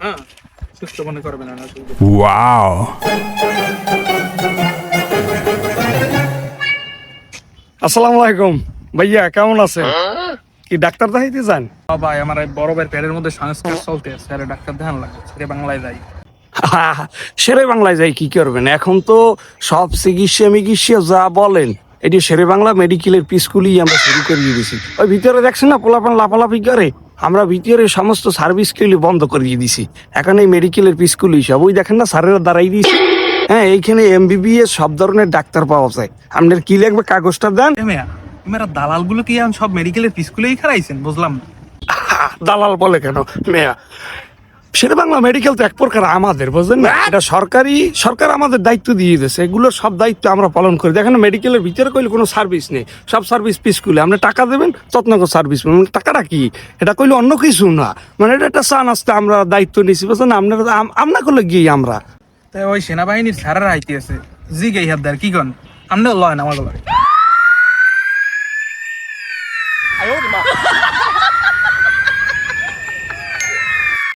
হ্যাঁ সুস্থ মনে করবেন না Wow. আসসালামু আলাইকুম। ভাইয়া কেমন আছেন? কি ডাক্তার দেখাইতে যান? ভাই আমার এই বড় ভাইয়ের পেটের মধ্যে সংস্কার চলতে আছে আরে ডাক্তার ধ্যান লাগে সেটা বাংলায় যাই। শেরে বাংলায় যাই কি করবেন? এখন তো সব চিকিৎসা মিকিৎসা যা বলেন এটি শেরে বাংলা মেডিকেলের পিসগুলি আমরা শুরু করে দিয়েছি ওই ভিতরে দেখছেন না পোলাপান লাফালাফি করে? আমরা ভিতরে সমস্ত সার্ভিস গুলি বন্ধ করিয়ে দিছি। এখন এই মেডিকেলের পিসগুলি সব ওই দেখেন না স্যারেরা দাঁড়াই দিয়েছি। হ্যাঁ এইখানে এমবিবিএস সব ধরনের ডাক্তার পাওয়া যায়। আপনার কি লাগবে কাগজটা দেন? দালালগুলো মেয়া মেয়েরা দালালগুলো কি সব মেডিকেলের পিসগুলোই খারাইছেন? বুঝলাম দালাল বলে কেন? মেয়া বাংলা মেডিকেল তো এক প্রকার আমাদের বুঝলেন না? এটা সরকারি সরকার আমাদের দায়িত্ব দিয়ে দিয়েছে। এগুলোর সব দায়িত্ব আমরা পালন করি। দেখেন মেডিকেলের ভিতরে কইলে কোনো সার্ভিস নেই। সব সার্ভিস পিস করলে আপনি টাকা দেবেন তত্নগর সার্ভিস মানে টাকাটা কি? এটা কইলে অন্য কিছু না। মানে এটা একটা চা আসতে আমরা দায়িত্ব নিছি বুঝলেন আপনারা আমরা করলে গিয়ে আমরা। তাই ওই সেনাবাহিনীর স্যারেরা আইতে আছে। জি গে হাবদার কি কন? আমনে লয় না আমার গলায়।